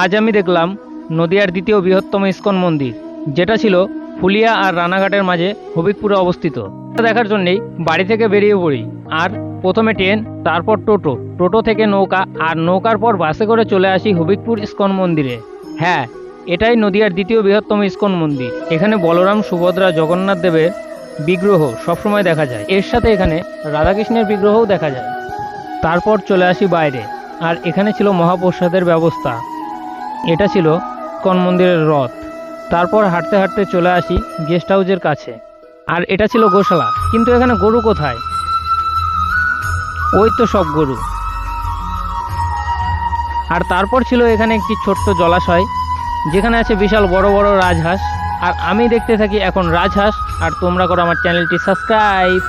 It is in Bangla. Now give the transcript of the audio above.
আজ আমি দেখলাম নদিয়ার দ্বিতীয় বৃহত্তম ইস্কন মন্দির, যেটা ছিল ফুলিয়া আর রানাঘাটের মাঝে হবিবপুরে অবস্থিত। দেখার জন্যেই বাড়ি থেকে বেরিয়ে পড়ি, আর প্রথমে ট্রেন, তারপর টোটো টোটো থেকে নৌকা, আর নৌকার পর বাসে করে চলে আসি হবিবপুর ইস্কন মন্দিরে। হ্যাঁ এটাই নদিয়ার দ্বিতীয় বৃহত্তম ইস্কন মন্দির। এখানে বলরাম, সুভদ্রা, জগন্নাথ দেবের বিগ্রহ সবসময় দেখা যায়। এর সাথে এখানে রাধাকৃষ্ণের বিগ্রহও দেখা যায়। তারপর চলে আসি বাইরে, আর এখানে ছিল মহাপ্রসাদের ব্যবস্থা। এটা ছিল ইস্কন মন্দিরের রথ। তারপর হাঁটতে হাঁটতে চলে আসি গেস্ট হাউসের কাছে। আর এটা ছিল গোশালা, কিন্তু এখানে গরু কোথায়? ওই তো সব গরু। আর তারপর ছিল এখানে একটি ছোট্ট জলাশয়, যেখানে আছে বিশাল বড় বড় রাজহাঁস। আর আমি দেখতে থাকি এখন রাজহাঁস, আর তোমরা করো আমার চ্যানেলটি সাবস্ক্রাইব।